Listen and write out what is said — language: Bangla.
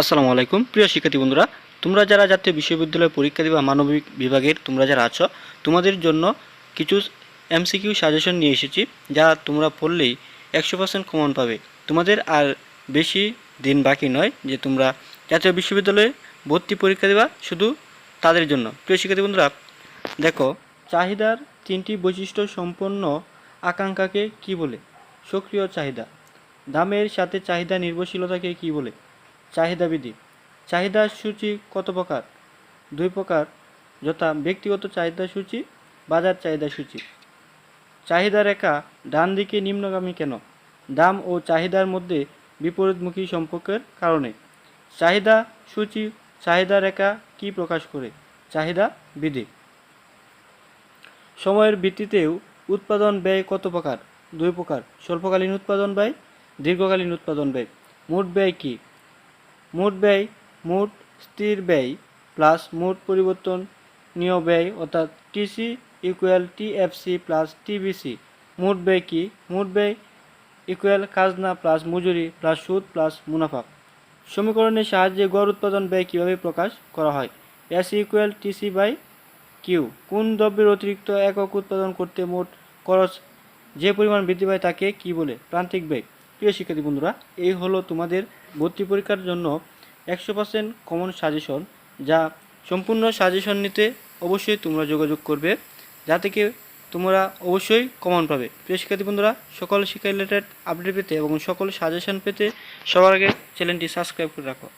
আসসালামু আলাইকুম। প্রিয় শিক্ষার্থী বন্ধুরা, তোমরা যারা জাতীয় বিশ্ববিদ্যালয় পরীক্ষা দিবা মানবিক বিভাগের, তোমরা যারা আছো, তোমাদের জন্য কিছু এমসিকিউ সাজেশন নিয়ে এসেছি, যা তোমরা পড়লেই একশো পার্সেন্ট কমন পাবে। তোমাদের আর বেশি দিন বাকি নয় যে তোমরা জাতীয় বিশ্ববিদ্যালয়ে ভর্তি পরীক্ষা দেবা শুধু তাদের জন্য। প্রিয় শিক্ষার্থী বন্ধুরা, দেখো, চাহিদার তিনটি বৈশিষ্ট্য সম্পন্ন আকাঙ্ক্ষাকে কি বলে? সক্রিয় চাহিদা। দামের সাথে চাহিদা নির্ভরশীলতাকে কি বলে? চাহিদা বিধি। চাহিদার সূচি কত প্রকার? দুই প্রকার, যথা ব্যক্তিগত চাহিদা সূচি, বাজার চাহিদা সূচি। চাহিদা রেখা ডান দিকে নিম্নগামী কেন? দাম ও চাহিদার মধ্যে বিপরীতমুখী সম্পর্কের কারণে। চাহিদা সূচি, চাহিদা রেখা কি প্রকাশ করে? চাহিদা বিধি। সময়ের ভিত্তিতেও উৎপাদন ব্যয় কত প্রকার? দুই প্রকার, স্বল্পকালীন উৎপাদন ব্যয়, দীর্ঘকালীন উৎপাদন ব্যয়। মোট ব্যয় কি? মোট ব্যয়, মোট স্থির ব্যয় প্লাস মোট পরিবর্তনীয় ব্যয় অর্থাৎ TC equal TFC plus TBC মোট ব্যয় কি? মোট ব্যয় ইকুয়াল খাজনা প্লাস মজুরি প্লাস সুদ প্লাস মুনাফা। সমীকরণের সাহায্যে গড় উৎপাদন ব্যয় কীভাবে প্রকাশ করা হয়? S equal TC by Q কোন দ্রব্যের অতিরিক্ত একক উৎপাদন করতে মোট খরচ যে পরিমাণ বৃদ্ধি পায় তাকে কি বলে? প্রান্তিক ব্যয়। প্রিয় শিক্ষার্থী বন্ধুরা, এই হলো তোমাদের ভর্তি পরীক্ষার জন্য একশো পার্সেন্ট কমন সাজেশন যা সম্পূর্ণ সাজেশন নিতে অবশ্যই তোমরা যোগাযোগ করবে যা থেকে তোমরা অবশ্যই কমন পাবে। প্রিয় শিক্ষার্থী বন্ধুরা, সকল শিক্ষা রিলেটেড আপডেট পেতে এবং সকল সাজেশন পেতে সবার আগে চ্যানেলটি সাবস্ক্রাইব করে রাখো।